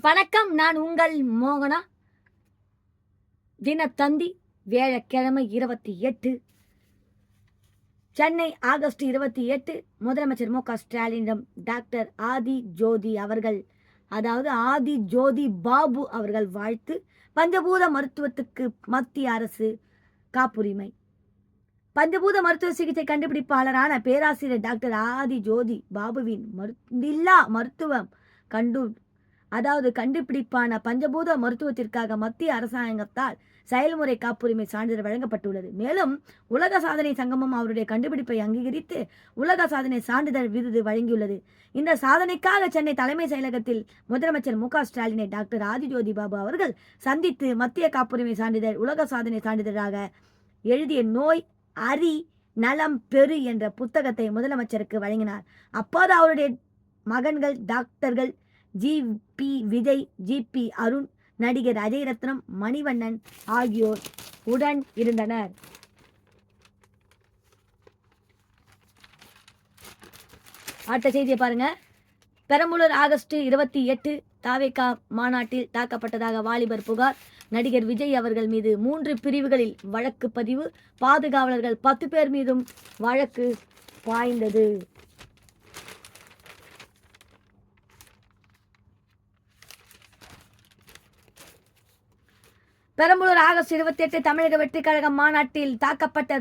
வணக்கம் நான் உங்கள் மோகனா. தினத்தந்தி வியாழக்கிழமை இருபத்தி எட்டு சென்னை ஆகஸ்ட் இருபத்தி எட்டு முதலமைச்சர் மு க ஸ்டாலினிடம் டாக்டர் ஆதி ஜோதி அவர்கள் அதாவது ஆதி ஜோதி பாபு அவர்கள் வாழ்த்து பஞ்சபூத மருத்துவத்துக்கு மத்திய அரசு காப்புரிமை. பஞ்சபூத மருத்துவ சிகிச்சை கண்டுபிடிப்பாளரான பேராசிரியர் டாக்டர் ஆதி ஜோதி பாபுவின் மருந்தில்லா மருத்துவம் கண்டு அதாவது கண்டுபிடிப்பான பஞ்சபூத மருத்துவத்திற்காக மத்திய அரசாங்கத்தால் செயல்முறை காப்புரிமை சான்றிதழ் வழங்கப்பட்டுள்ளது. மேலும் உலக சாதனை சங்கமம் அவருடைய கண்டுபிடிப்பை அங்கீகரித்து உலக சாதனை சான்றிதழ் விருது வழங்கியுள்ளது. இந்த சாதனைக்காக சென்னை தலைமை செயலகத்தில் முதலமைச்சர் மு க ஸ்டாலினை டாக்டர் ஆதிஜோதி பாபு அவர்கள் சந்தித்து மத்திய காப்புரிமை சான்றிதழ் உலக சாதனை சான்றிதழாக எழுதிய நோய் அரி நலம் பெறு என்ற புத்தகத்தை முதலமைச்சருக்கு வழங்கினார். அப்போது அவருடைய மகன்கள் டாக்டர்கள் G P Vijay G P Arun நடிகர் அஜய் ரத்னம் மணிவண்ணன் ஆகியோர் உடன் இருந்தனர். அடுத்த செய்தியை பாருங்க. பெரம்பலூர் ஆகஸ்ட் இருபத்தி எட்டு தாவேகா மாநாட்டில் தாக்கப்பட்டதாக வாலிபர் புகார். நடிகர் விஜய் அவர்கள் மீது மூன்று பிரிவுகளில் வழக்கு பதிவு. பாதுகாவலர்கள் பத்து பேர் மீதும் வழக்கு பாய்ந்தது. பெரம்பலூர் ஆகஸ்ட் இருபத்தி எட்டு தமிழக வெற்றிக் கழக மாநாட்டில் தாக்கப்பட்ட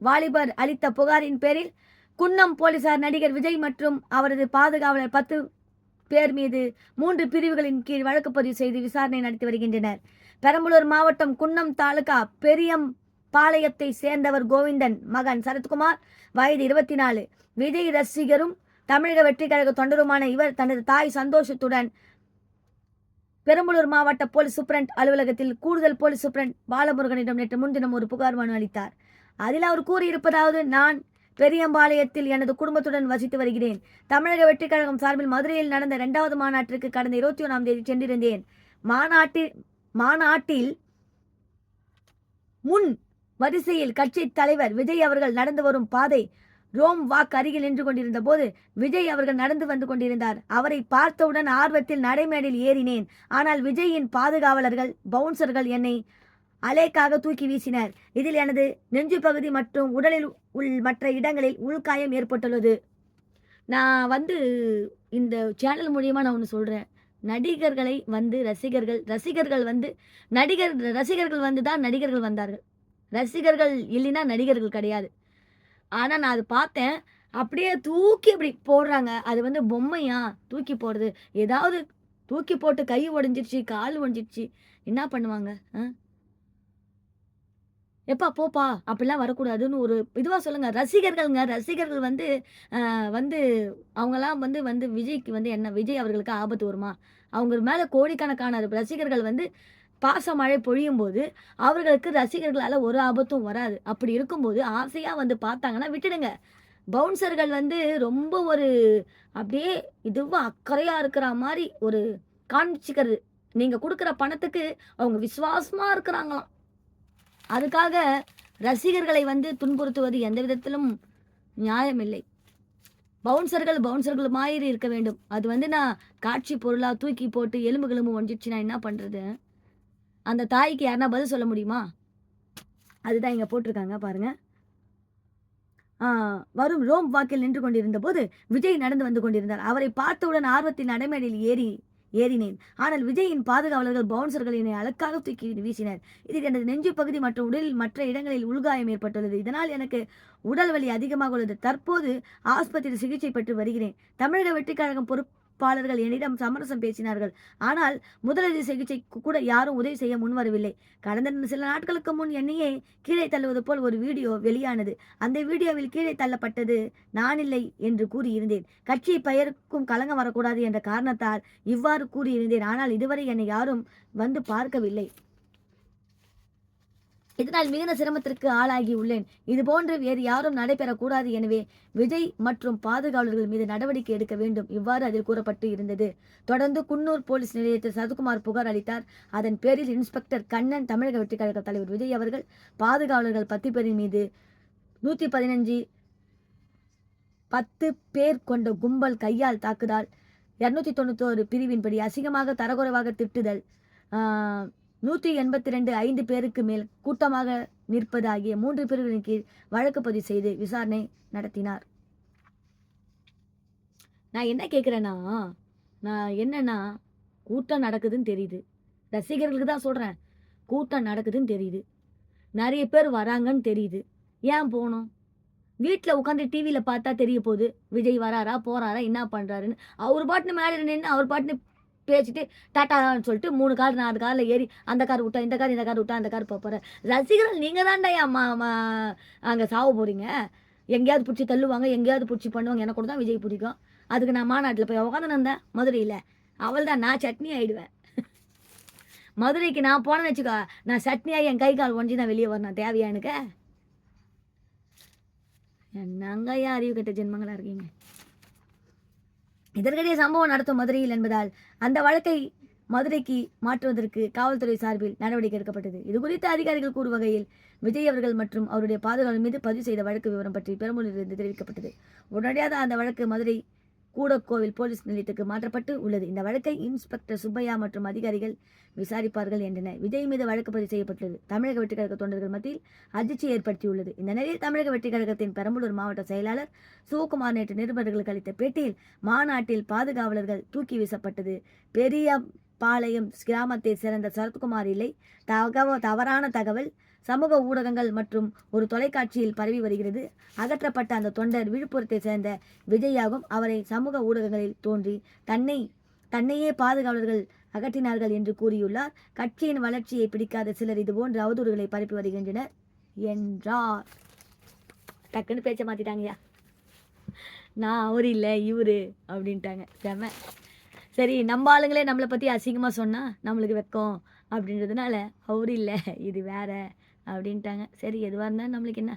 வாலிபர் அளித்த புகாரின் பேரில் குன்னம் போலீசார் நடிகர் விஜய் மற்றும் அவரது பாதுகாவலர் பத்து பேர் மீது மூன்று பிரிவுகளின் கீழ் வழக்கு பதிவு செய்து விசாரணை நடத்தி வருகின்றனர். பெரம்பலூர் மாவட்டம் குன்னம் தாலுகா பெரியம் பாளையத்தை சேர்ந்தவர் கோவிந்தன் மகன் சரத்குமார் வயது இருபத்தி நாலு விஜய் ரசிகரும் தமிழக வெற்றிக் கழக தொண்டருமான இவர் தனது தாய் சந்தோஷத்துடன் பெரம்பலூர் மாவட்ட போலீஸ் சூப்பரண்ட் அலுவலகத்தில் கூடுதல் போலீஸ் சூப்பரண்ட் பாலமுருகனிடம் நேற்று முன்தினம் ஒரு புகார் மனு அளித்தார். அதில் அவர் கூறியிருப்பதாவது நான் பெரியம்பாளையத்தில் எனது குடும்பத்துடன் வசித்து வருகிறேன். தமிழக வெற்றிக் கழகம் சார்பில் மதுரையில் நடந்த இரண்டாவது மாநாட்டிற்கு கடந்த இருபத்தி ஒன்றாம் தேதி சென்றிருந்தேன். மாநாட்டில் மாநாட்டில் முன் வரிசையில் கட்சி தலைவர் விஜய் அவர்கள் நடந்து வரும் பாதை ரோம் வாக் அருகில் நின்று கொண்டிருந்த போது விஜய் அவர்கள் நடந்து வந்து கொண்டிருந்தார். அவரை பார்த்தவுடன் ஆர்வத்தில் நடைமேடையில் ஏறினேன். ஆனால் விஜயின் பாதுகாவலர்கள் பவுன்சர்கள் என்னை அலேக்காக தூக்கி வீசினர். இதில் எனது நெஞ்சு பகுதி மற்றும் உடலில் உள் மற்ற இடங்களில் உள்காயம் ஏற்பட்டுள்ளது. நான் வந்து இந்த சேனல் மூலியமாக நான் ஒன்று சொல்கிறேன் நடிகர்களை வந்து ரசிகர்கள் ரசிகர்கள் வந்து நடிகர் ரசிகர்கள் வந்து தான் நடிகர்கள் வந்தார்கள். ரசிகர்கள் இல்லைன்னா நடிகர்கள் கிடையாது. ஆனால் நான் அது பார்த்தேன். அப்படியே தூக்கி அப்படி போடுறாங்க. அது வந்து பொம்மையா? தூக்கி போடுறது. ஏதாவது தூக்கி போட்டு கை உடஞ்சிருச்சு கால் உடஞ்சிருச்சு என்ன பண்ணுவாங்க? ஆ? எப்பா போப்பா அப்படிலாம் வரக்கூடாதுன்னு ஒரு இதுவாக சொல்லுங்க. ரசிகர்கள்ங்க. ரசிகர்கள் வந்து வந்து அவங்கெல்லாம் வந்து வந்து விஜய்க்கு வந்து என்ன விஜய் அவர்களுக்கு ஆபத்து வருமா? அவங்க மேலே கோடிக்கணக்கான ரசிகர்கள் வந்து பாசமழை பொழியும் போது அவர்களுக்கு ரசிகர்களால் ஒரு ஆபத்தும் வராது. அப்படி இருக்கும்போது ஆசையாக வந்து பார்த்தாங்கன்னா விட்டுடுங்க. பவுன்சர்கள் வந்து ரொம்ப ஒரு அப்படியே இதுவும் அக்கறையாக இருக்கிற மாதிரி ஒரு காண்பிச்சுக்கிறது. நீங்கள் கொடுக்குற பணத்துக்கு அவங்க விசுவாசமாக இருக்கிறாங்களாம். அதுக்காக ரசிகர்களை வந்து துன்புறுத்துவது எந்த விதத்திலும் நியாயமில்லை. பவுன்சர்கள் பவுன்சர்கள் மாதிரி இருக்க வேண்டும். அது வந்து நான் காட்சி பொருளாக தூக்கி போட்டு எலும்பு கிளம்பு ஒன்றிச்சுன்னா நான் என்ன பண்ணுறது அந்த தாய்க்கு யாருன்னா பதில் சொல்ல முடியுமா? அதுதான் இங்கே போட்டிருக்காங்க பாருங்க. வரும் ரோம் வாக்கில் நின்று கொண்டிருந்த போது விஜய் நடந்து வந்து கொண்டிருந்தார். அவரை பார்த்தவுடன் ஆர்வத்தின் நடைமேடையில் ஏறி ஏறினேன். ஆனால் விஜயின் பாதுகாவலர்கள் பவுன்சர்கள் என்னை அழக்காக தூக்கி வீசினர். இதில் எனது நெஞ்சு பகுதி மற்றும் உடலில் மற்ற இடங்களில் உள்காயம் ஏற்பட்டுள்ளது. இதனால் எனக்கு உடல் வலி அதிகமாக உள்ளது. தற்போது ஆஸ்பத்திரி சிகிச்சை பெற்று வருகிறேன். தமிழக வெற்றிக்கழகம் பொறுப்பு பொறுப்பாளர்கள் என்னிடம் சமரசம் பேசினார்கள். ஆனால் முதலுதவி சிகிச்சைக்கு கூட யாரும் உதவி செய்ய முன்வரவில்லை. கடந்த சில நாட்களுக்கு முன் என்னையே கீழே தள்ளுவது போல் ஒரு வீடியோ வெளியானது. அந்த வீடியோவில் கீழே தள்ளப்பட்டது நானில்லை என்று கூறியிருந்தேன். கட்சி பெயருக்கும் கலங்கம் வரக்கூடாது என்ற காரணத்தால் இவ்வாறு கூறியிருந்தேன். ஆனால் இதுவரை என்னை யாரும் வந்து பார்க்கவில்லை. இதனால் மிகுந்த சிரமத்திற்கு ஆளாகி உள்ளேன். இதுபோன்று வேறு யாரும் நடைபெறக்கூடாது எனவே விஜய் மற்றும் பாதுகாவலர்கள் மீது நடவடிக்கை எடுக்க வேண்டும். இவ்வாறு அதில் கூறப்பட்டு இருந்தது. தொடர்ந்து குன்னூர் போலீஸ் நிலையத்தில் சரத்குமார் புகார் அளித்தார். அதன் பேரில் இன்ஸ்பெக்டர் கண்ணன் தமிழக வெற்றிக் கழக தலைவர் விஜய் அவர்கள் பாதுகாவலர்கள் பத்து பேரின் மீது நூற்றி பதினஞ்சு பத்து பேர் கொண்ட கும்பல் கையால் தாக்குதல் இரநூத்தி தொண்ணூத்தோரு பிரிவின்படி அசிங்கமாக தரகுறைவாக திட்டுதல் நூற்றி எண்பத்தி ரெண்டு ஐந்து பேருக்கு மேல் கூட்டமாக நிற்பது ஆகிய மூன்று பிரிவுகளின் கீழ் வழக்கு பதிவு செய்து விசாரணை நடத்தினார். நான் என்ன கேட்குறேன்னா நான் என்னன்னா கூட்டம் நடக்குதுன்னு தெரியுது. ரசிகர்களுக்கு தான் சொல்கிறேன் கூட்டம் நடக்குதுன்னு தெரியுது. நிறைய பேர் வராங்கன்னு தெரியுது. ஏன் போகணும்? வீட்டில் உட்காந்து டிவியில் பார்த்தா தெரிய போகுது விஜய் வராரா போகிறாரா என்ன பண்ணுறாருன்னு அவர் பாட்டுன்னு மேலே நின்று அவர் பாட்டுன்னு பேசிட்டு டாட்டான்னு சொல்லிட்டு மூணு கார் நாலு காரில் ஏறி அந்த கார் விட்டா இந்த கார் இந்த கார் விட்டா அந்த கார் போகிற ரசிகர்கள் நீங்கள் தான்டா அம்மா அங்கே சாவ போகிறீங்க எங்கேயாவது பிடிச்சி தள்ளுவாங்க எங்கேயாவது பிடிச்சி பண்ணுவாங்க எனக்கு கூட தான் விஜய் பிடிக்கும். அதுக்கு நான் மாநாட்டில் போய் உட்காந்து இருந்தேன் மதுரையில். அவள் தான் நான் சட்னி ஆகிடுவேன் மதுரைக்கு நான் போனேன்னு வச்சுக்கோ நான் சட்னியாக என் கை கால் ஒஞ்சி தான் வெளியே வரணும். தேவையா எனக்கு? என்னங்கய்யா அறிவு கெட்ட ஜென்மங்களாக இருக்கீங்க? இதற்கிடையே சம்பவம் நடத்தும் மதுரையில் என்பதால் அந்த வழக்கை மதுரைக்கு மாற்றுவதற்கு காவல்துறை சார்பில் நடவடிக்கை எடுக்கப்பட்டது. இது குறித்து அதிகாரிகள் கூறும் வகையில் விஜய் அவர்கள் மற்றும் அவருடைய பாதுகாவல் மீது பதிவு செய்த வழக்கு விவரம் பற்றி பெரம்பலூரிலிருந்து தெரிவிக்கப்பட்டது. உடனடியாக அந்த வழக்கு மதுரை கூடக்கோவில் போலீஸ் நிலையத்துக்கு மாற்றப்பட்டு உள்ளது. இந்த வழக்கை இன்ஸ்பெக்டர் சுப்பையா மற்றும் அதிகாரிகள் விசாரிப்பார்கள் என்றனர். விஜய் மீது வழக்கு பதிவு செய்யப்பட்டுள்ளது. தமிழக வெட்டிக்கழக தொண்டர்கள் மத்தியில் அதிர்ச்சி ஏற்படுத்தியுள்ளது. இந்த நிலையில் தமிழக வெட்டிக்கழகத்தின் பெரம்பலூர் மாவட்ட செயலாளர் சிவகுமார் நேற்று நிருபர்களுக்கு அளித்த பேட்டியில் மாநாட்டில் பாதுகாவலர்கள் தூக்கி வீசப்பட்டது. பெரிய பாளையம் கிராமத்தை சேர்ந்த சரத்குமார் இல்லை. தகவ தவறான தகவல் சமூக ஊடகங்கள் மற்றும் ஒரு தொலைக்காட்சியில் பரவி வருகிறது. அகற்றப்பட்ட அந்த தொண்டர் விழுப்புரத்தை சேர்ந்த விஜயாகும் அவரை சமூக ஊடகங்களில் தோன்றி தன்னை தன்னையே பாதுகாவலர்கள் அகற்றினார்கள் என்று கூறியுள்ளார். கட்சியின் வளர்ச்சியை பிடிக்காத சிலர் இதுபோன்ற அவதூறுகளை பரப்பி வருகின்றனர் என்றார். டக்குன்னு பேச்ச மாற்றிட்டாங்கய்யா நான் அவர் இல்லை இவரு அப்படின்ட்டாங்க. செம. சரி நம்ம ஆளுங்களே நம்மளை பற்றி அசிங்கமாக சொன்னால் நம்மளுக்கு வெக்கம் அப்படின்றதுனால அவர் இல்லை இது வேற. அப்படின்ட்டாங்க. சரி எதுவாக இருந்தாலும் நம்மளுக்கு என்ன?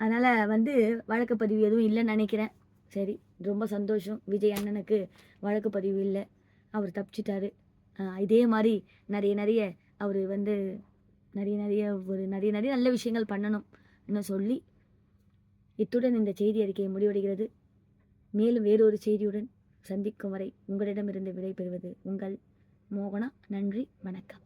அதனால் வந்து வழக்கு பதிவு எதுவும் இல்லைன்னு நினைக்கிறேன். சரி ரொம்ப சந்தோஷம். விஜய் அண்ணனுக்கு வழக்கு பதிவு இல்லை. அவர் தப்பிச்சிட்டாரு. இதே மாதிரி நிறைய நிறைய அவர் வந்து நிறைய நிறைய ஒரு நிறைய நிறைய நல்ல விஷயங்கள் பண்ணணும் என்ன சொல்லி இத்துடன் இந்த செய்தி அறிக்கையை முடிவடைகிறது. மேலும் வேறொரு செய்தியுடன் சந்திக்கும் வரை உங்களிடமிருந்து விடைபெறுவது உங்கள் மோகனா. நன்றி வணக்கம்.